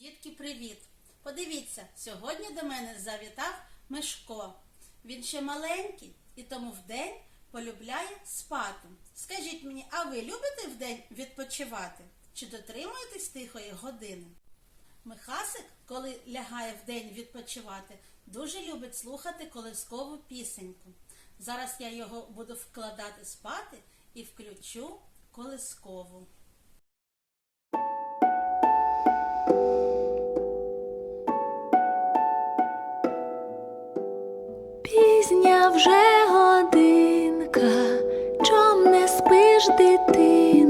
Дітки, привіт! Подивіться, сьогодні до мене завітав Мишко. Він ще маленький і тому вдень полюбляє спати. Скажіть мені, а ви любите вдень відпочивати? Чи дотримуєтесь тихої години? Михасик, коли лягає вдень відпочивати, дуже любить слухати колискову пісеньку. Зараз я його буду вкладати спати і включу колискову. Пізня вже годинка, чом не спиш, дитинко,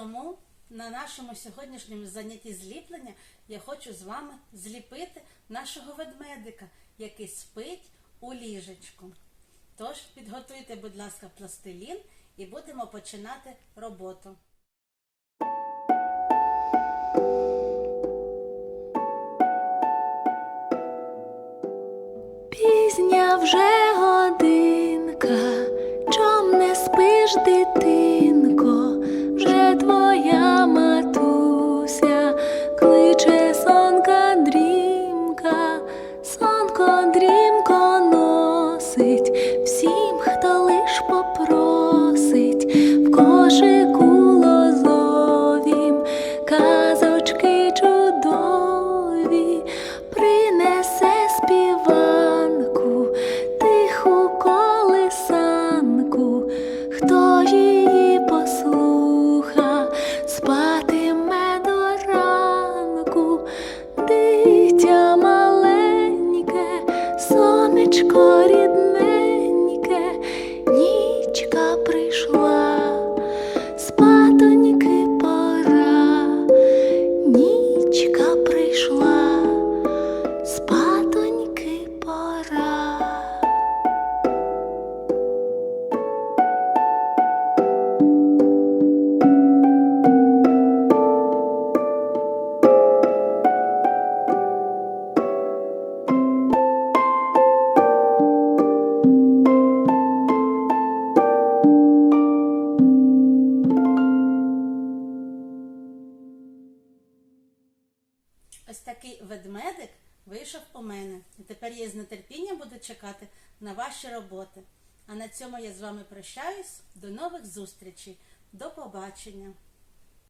тому на нашому сьогоднішньому занятті зліплення я хочу з вами зліпити нашого ведмедика, який спить у ліжечку. Тож підготуйте, будь ласка, пластилін і будемо починати роботу. Пізня вже годинка, чом не спиш, дитинко, Ось такий ведмедик вийшов у мене. І тепер я з нетерпінням буду чекати на ваші роботи. А на цьому я з вами прощаюсь. До нових зустрічей. До побачення!